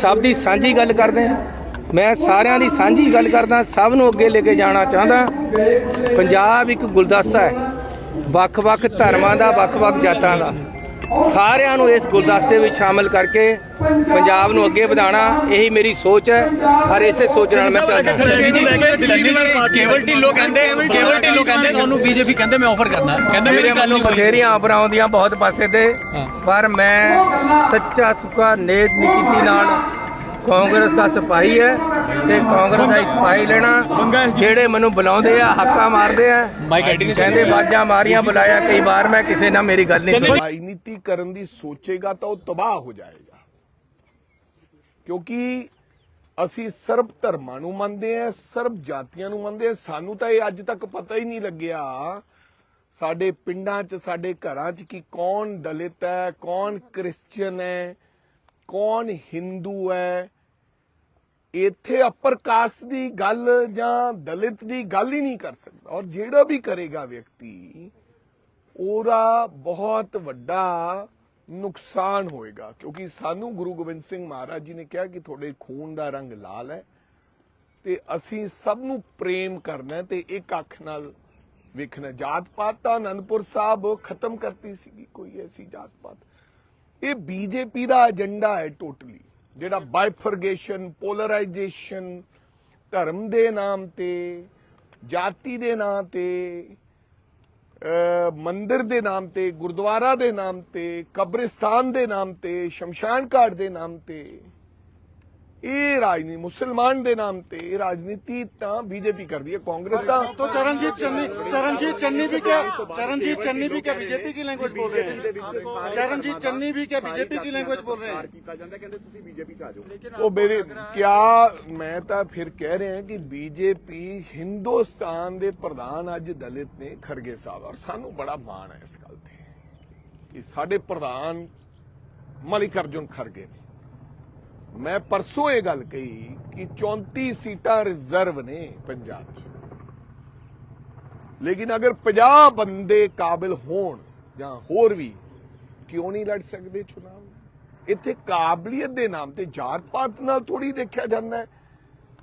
ਸਭ ਦੀ ਸਾਂਝੀ ਗੱਲ ਕਰਦੇ ਹਾਂ। ਮੈਂ ਸਾਰਿਆਂ ਦੀ ਸਾਂਝੀ ਗੱਲ ਕਰਦਾ, ਸਭ ਨੂੰ ਅੱਗੇ ਲੈ ਕੇ ਜਾਣਾ ਚਾਹੁੰਦਾ। ਪੰਜਾਬ ਇੱਕ ਗੁਲਦਸਤਾ ਹੈ। ਵੱਖ-ਵੱਖ ਧਰਮਾਂ ਦਾ, ਵੱਖ-ਵੱਖ ਜਾਤਾਂ ਦਾ। ਸਾਰਿਆਂ ਨੂੰ ਇਸ ਗੁਲਦਸਤੇ ਵਿੱਚ ਸ਼ਾਮਲ ਕਰਕੇ ਪੰਜਾਬ ਨੂੰ ਅੱਗੇ ਵਧਾਉਣਾ ਇਹੀ ਮੇਰੀ ਸੋਚ ਹੈ। ਔਰ ਇਸੇ ਸੋਚ ਨਾਲ ਮੈਂ ਚੱਲਦਾ ਕੇਵਲ ਢਿੱਲੋਂ ਕਹਿੰਦੇ ਕੇਵਲ ਢਿੱਲੋਂ ਕਹਿੰਦੇ ਤੁਹਾਨੂੰ ਬੀਜੇਪੀ ਕਹਿੰਦੇ ਮੈਂ ਆਫਰ ਕਰਨਾ। ਕਹਿੰਦੇ ਮੇਰੀ ਗੱਲ ਨਹੀਂ ਬਥੇਰੀਆਂ ਆਫਰਾਂ ਆਉਂਦੀਆਂ ਬਹੁਤ ਪਾਸੇ ਤੇ ਪਰ ਮੈਂ ਸੱਚਾ ਸੁੱਕਾ ਨੇਕ ਨੀਤੀ ਨਾਲ ਕਾਂਗਰਸ ਦਾ ਸਿਪਾਹੀ ਹੈ। ਤੇ ਕਾਂਗਰਸ ਦਾ ਹੀ ਸਿਪਾਹੀ ਲੈਣਾ ਜਿਹੜੇ ਮੈਨੂੰ ਬੁਲਾਉਂਦੇ ਆ ਹੱਕਾ ਮਾਰਦੇ ਆ ਕਹਿੰਦੇ ਬਾਜਾਂ ਮਾਰੀਆਂ ਬੁਲਾਇਆ ਕਈ ਵਾਰ ਮੈਂ ਕਿਸੇ ਨਾਲ ਮੇਰੀ ਗੱਲ ਨਹੀਂ ਸੁਣੀ ਰਾਜਨੀਤੀ ਕਰਨ ਦੀ ਸੋਚੇਗਾ ਤਾਂ ਉਹ ਤਬਾਹ ਹੋ ਜਾਏਗਾ। ਕਿਉਂਕਿ ਅਸੀਂ ਸਰਬ ਧਰਮਾਂ ਨੂੰ ਮੰਨਦੇ ਆ ਸਰਬ ਜਾਤੀਆਂ ਨੂੰ ਮੰਨਦੇ ਆ। ਸਾਨੂੰ ਤਾਂ ਇਹ ਅੱਜ ਤੱਕ ਪਤਾ ਹੀ ਨਹੀਂ ਲੱਗਿਆ ਸਾਡੇ ਪਿੰਡਾਂ 'ਚ ਸਾਡੇ ਘਰਾਂ 'ਚ ਕਿ ਕੌਣ ਦਲਿਤ ਹੈ ਕੌਣ ਕ੍ਰਿਸਚੀਅਨ ਹੈ ਕੌਣ ਹਿੰਦੂ ਹੈ। ਇੱਥੇ ਅਪਰ ਕਾਸਟ ਦੀ ਗੱਲ ਜਾਂ ਦਲਿਤ ਦੀ ਗੱਲ ਹੀ ਨਹੀਂ ਕਰ ਸਕਦਾ। ਔਰ ਜਿਹੜਾ ਵੀ ਕਰੇਗਾ ਵਿਅਕਤੀ, ਉਹਦਾ ਬਹੁਤ ਵੱਡਾ ਨੁਕਸਾਨ ਹੋਏਗਾ। ਕਿਉਂਕਿ ਸਾਨੂੰ ਗੁਰੂ ਗੋਬਿੰਦ ਸਿੰਘ ਮਹਾਰਾਜ ਜੀ ਨੇ ਕਿਹਾ ਕਿ ਤੁਹਾਡੇ ਖੂਨ ਦਾ ਰੰਗ ਲਾਲ ਹੈ ਤੇ ਅਸੀਂ ਸਭ ਨੂੰ ਪ੍ਰੇਮ ਕਰਨਾ ਤੇ ਇੱਕ ਅੱਖ ਨਾਲ ਵੇਖਣਾ। ਜਾਤ ਪਾਤ ਤਾਂ ਅਨੰਦਪੁਰ ਸਾਹਿਬ ਖਤਮ ਕਰਤੀ ਸੀਗੀ, ਕੋਈ ਐਸੀ ਜਾਤ ਪਾਤ ਇਹ ਬੀਜੇਪੀ ਦਾ ਏਜੰਡਾ ਹੈ ਟੋਟਲੀ ਜਿਹੜਾ ਬਾਈਫਰਗੇਸ਼ਨ ਪੋਲਰਾਈਜੇਸ਼ਨ ਧਰਮ ਦੇ ਨਾਮ ਤੇ, ਜਾਤੀ ਦੇ ਨਾਮ ਤੇ ਮੰਦਿਰ ਦੇ ਨਾਮ ਤੇ, ਗੁਰਦੁਆਰਾ ਦੇ ਨਾਮ ਤੇ, ਕਬਰਿਸਤਾਨ ਦੇ ਨਾਮ ਤੇ, ਸ਼ਮਸ਼ਾਨ ਘਾਟ ਦੇ ਨਾਮ ਤੇ ਇਹ ਰਾਜਨੀਤੀ ਮੁਸਲਮਾਨ ਦੇ ਨਾਮ ਤੇ ਇਹ ਰਾਜਨੀਤੀ ਤਾਂ ਬੀਜੇਪੀ ਕਰਦੀ ਹੈ ਕਾਂਗਰਸ ਤਾਂ तो चरणजीत चन्नी चरणजीत चन्नी भी क्या चरणजीत चन्नी भी क्या बीजेपी की लैंग्वेज बोल रहे हैं चरणजीत चन्नी भी क्या बीजेपी की लैंग्वेज बोल रहे हैं ਉਹ ਮੇਰੇ ਕਿਆ ਮੈਂ ਤਾਂ ਫਿਰ ਕਹਿ ਰਿਹਾ ਕਿ ਬੀਜੇਪੀ ਹਿੰਦੁਸਤਾਨ ਦੇ ਪ੍ਰਧਾਨ ਅੱਜ ਦਲਿਤ ਨੇ ਖਰਗੇ ਸਾਹਿਬ ਔਰ ਸਾਨੂੰ ਬੜਾ ਮਾਣ ਹੈ ਇਸ ਗੱਲ ਤੇ ਕਿ ਸਾਡੇ ਪ੍ਰਧਾਨ ਮਲਿਕ ਅਰਜੁਨ ਖਰਗੇ ਨੇ ਮੈਂ ਪਰਸੋਂ ਇਹ ਗੱਲ ਕਹੀ ਕਿ 34 ਸੀਟਾਂ ਰਿਜ਼ਰਵ ਨੇ ਪੰਜਾਬ 'ਚ। ਲੇਕਿਨ ਅਗਰ 50 ਬੰਦੇ ਕਾਬਿਲ ਹੋਣ ਜਾਂ ਹੋਰ ਵੀ, ਕਿਉਂ ਨਹੀਂ ਲੜ ਸਕਦੇ ਚੁਣਾਵ ਇੱਥੇ ਕਾਬਲੀਅਤ ਦੇ ਨਾਮ ਤੇ ਜਾਤ ਪਾਤ ਨਾਲ ਥੋੜੀ ਦੇਖਿਆ ਜਾਂਦਾ ਹੈ।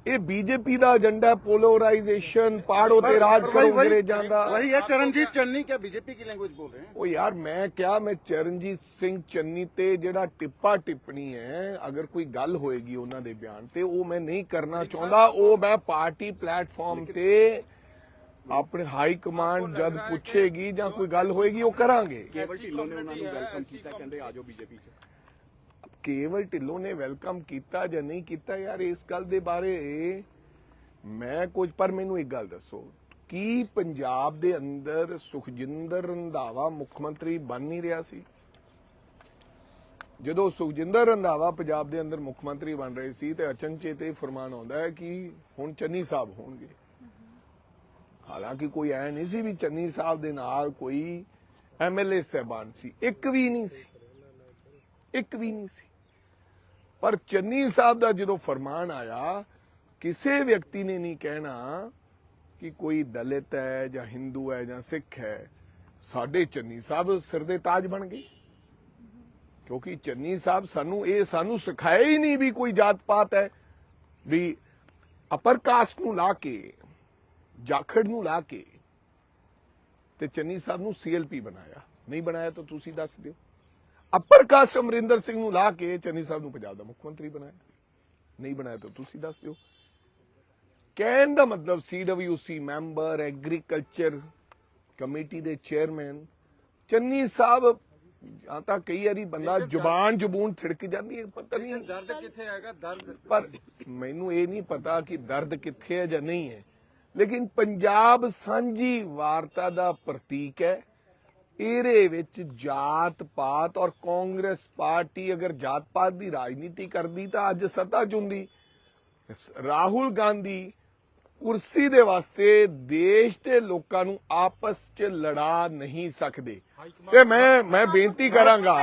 ਇਹ ਬੀਜੇਪੀ ਦਾ ਏਜੰਡਾ ਪੋਲਰਾਈਜੇਸ਼ਨ ਪਾੜੋ ਤੇ ਰਾਜ ਕਰੋ वही- ਅੰਗਰੇਜ਼ਾਂ ਦਾ वही है चरणजीत चन्नी क्या बीजेपी की लैंग्वेज बोल रहे हैं ਉਹ ਯਾਰ ਮੈਂ ਕਿਹਾ ਮੈਂ ਚਰਨਜੀਤ ਸਿੰਘ ਚੰਨੀ ਤੇ ਜਿਹੜਾ ਟਿੱਪਾ ਟਿੱਪਣੀ ਹੈ ਅਗਰ ਕੋਈ ਗੱਲ ਹੋਏਗੀ ਉਹਨਾਂ ਦੇ ਬਿਆਨ ਤੇ ਉਹ ਮੈਂ ਨਹੀਂ ਕਰਨਾ ਚਾਹੁੰਦਾ ਉਹ ਮੈਂ ਪਾਰਟੀ ਪਲੇਟਫਾਰਮ ਤੇ ਆਪਣੇ ਹਾਈ ਕਮਾਂਡ ਜਦ ਪੁੱਛੇਗੀ ਜਾਂ ਕੋਈ ਗੱਲ ਹੋਏਗੀ ਉਹ ਕਰਾਂਗੇ ਕੇਵਲ ਢਿੱਲੋਂ ਨੇ ਉਹਨਾਂ ਨੂੰ ਵੈਲਕਮ ਕੀਤਾ ਕਹਿੰਦੇ ਆਜੋ ਬੀਜੇਪੀ ਚ ਕੇਵਲ ਢਿੱਲੋਂ ਨੇ ਵੈਲਕਮ ਕੀਤਾ ਜਾਂ ਨਹੀਂ ਕੀਤਾ ਯਾਰ, ਇਸ ਗੱਲ ਦੇ ਬਾਰੇ ਮੈਂ ਕੁਝ, ਪਰ ਮੈਨੂੰ ਇੱਕ ਗੱਲ ਦੱਸੋ। ਕੀ ਪੰਜਾਬ ਦੇ ਅੰਦਰ ਸੁਖਜਿੰਦਰ ਰੰਧਾਵਾ ਮੁੱਖ ਮੰਤਰੀ ਬਣ ਨਹੀਂ ਰਿਹਾ ਸੀ? ਜਦੋਂ ਸੁਖਜਿੰਦਰ ਰੰਧਾਵਾ ਪੰਜਾਬ ਦੇ ਅੰਦਰ ਮੁੱਖ ਮੰਤਰੀ ਬਣ ਰਹੇ ਸੀ, ਤੇ ਅਚਨਚੇਤ ਇਹ ਫਰਮਾਨ ਆਉਂਦਾ ਹੈ ਕਿ ਹੁਣ ਚੰਨੀ ਸਾਹਿਬ ਹੋਣਗੇ। ਹਾਲਾਂਕਿ ਕੋਈ ਐ ਨਹੀਂ ਸੀ ਵੀ ਚੰਨੀ ਸਾਹਿਬ ਦੇ ਨਾਲ ਕੋਈ ਐਮਐਲਏ ਸਹਿਬਾਨ ਸੀ। ਇੱਕ ਵੀ ਨਹੀਂ ਸੀ। ਇੱਕ ਵੀ ਨਹੀਂ ਸੀ। ਪਰ ਚੰਨੀ ਸਾਹਿਬ ਦਾ ਜਦੋਂ ਫਰਮਾਨ ਆਇਆ, ਕਿਸੇ ਵਿਅਕਤੀ ਨੇ ਨਹੀਂ ਕਹਿਣਾ ਕਿ ਕੋਈ ਦਲਿਤ ਹੈ ਜਾਂ ਹਿੰਦੂ ਹੈ ਜਾਂ ਸਿੱਖ ਹੈ, ਸਾਡੇ ਚੰਨੀ ਸਾਹਿਬ ਸਿਰ ਦੇ ਤਾਜ ਬਣ ਗਏ। ਕਿਉਂਕਿ ਚੰਨੀ ਸਾਹਿਬ ਸਾਨੂੰ ਇਹ ਸਾਨੂੰ ਸਿਖਾਇਆ ਹੀ ਨਹੀਂ ਵੀ ਕੋਈ ਜਾਤ ਪਾਤ ਹੈ, ਵੀ ਅਪਰ ਕਾਸਟ ਨੂੰ ਲਾ ਕੇ, ਜਾਖੜ ਨੂੰ ਲਾ ਕੇ ਤੇ ਚੰਨੀ ਸਾਹਿਬ ਨੂੰ ਸੀਐਲਪੀ ਬਣਾਇਆ। ਨਹੀਂ ਬਣਾਇਆ ਤਾਂ ਤੁਸੀਂ ਦੱਸ ਦਿਓ। ਅਪਰ ਕਾਸਟ ਅਮਰਿੰਦਰ ਸਿੰਘ ਨੂੰ ਲਾ ਕੇ ਚੰਨੀ ਸਾਹਿਬ ਨੂੰ ਪੰਜਾਬ ਦਾ ਮੁੱਖ ਮੰਤਰੀ ਬਣਾਇਆ। ਨਹੀਂ ਬਣਾਇਆ ਤਾਂ ਤੁਸੀਂ ਦੱਸ ਦਿਓ। ਕਹਿਣ ਦਾ ਮਤਲਬ ਸੀਡਬਲਯੂਸੀ ਮੈਂਬਰ ਐਗਰੀਕਲਚਰ ਕਮੇਟੀ ਦੇ ਚੇਅਰਮੈਨ ਚੰਨੀ ਸਾਹਿਬ ਜਾਂ ਤਾਂ ਕਈ ਵਾਰੀ ਬੰਦਾ ਜ਼ੁਬਾਨ ਜ਼ਬੂਨ ਥਿੜਕ ਜਾਂਦੀ ਹੈ ਪਤਾ ਨਹੀਂ। ਦਰਦ ਕਿੱਥੇ ਹੈਗਾ? ਦਰਦ ਪਰ ਮੈਨੂੰ ਇਹ ਨਹੀਂ ਪਤਾ ਕਿ ਦਰਦ ਕਿੱਥੇ ਹੈ ਜਾਂ ਨਹੀਂ ਹੈ। ਲੇਕਿਨ ਪੰਜਾਬ ਸਾਂਝੀ ਵਾਰਤਾ ਦਾ ਪ੍ਰਤੀਕ ਹੈ। ਇਹਦੇ ਵਿੱਚ ਜਾਤ ਪਾਤ ਔਰ ਕਾਂਗਰਸ ਪਾਰਟੀ ਅਗਰ ਜਾਤ ਪਾਤ ਦੀ ਰਾਜਨੀਤੀ ਕਰਦੀ ਤਾਂ ਅੱਜ ਸੱਤਾ ਚੁੰਦੀ। ਰਾਹੁਲ ਗਾਂਧੀ ਕੁਰਸੀ ਦੇ ਵਾਸਤੇ ਦੇਸ਼ ਦੇ ਲੋਕਾਂ ਨੂੰ ਆਪਸ 'ਚ ਲੜਾ ਨਹੀਂ ਸਕਦੇ। ਤੇ ਮੈਂ ਮੈਂ ਬੇਨਤੀ ਕਰਾਂਗਾ।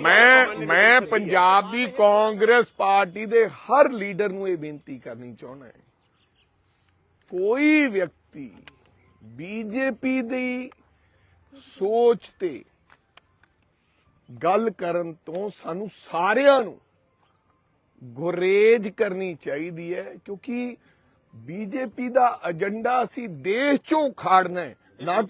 ਮੈਂ ਮੈਂ ਪੰਜਾਬ ਦੀ ਕਾਂਗਰਸ ਪਾਰਟੀ ਦੇ ਹਰ ਲੀਡਰ ਨੂੰ ਇਹ ਬੇਨਤੀ ਕਰਨੀ ਚਾਹੁੰਦਾ ਕੋਈ ਵਿਅਕਤੀ ਬੀਜੇਪੀ ਦੀ ਸੋਚ ਤੇ ਗੱਲ ਕਰਨ ਤੋਂ ਸਾਨੂੰ ਸਾਰਿਆਂ ਨੂੰ ਗੁਰੇਜ ਕਰਨੀ ਚਾਹੀਦੀ ਹੈ, ਕਿਉਂਕਿ ਬੀਜੇਪੀ ਦਾ ਏਜੰਡਾ ਅਸੀਂ ਦੇਸ਼ ਚੋਂ ਖਾੜਨਾ ਹੈ, ਨਾ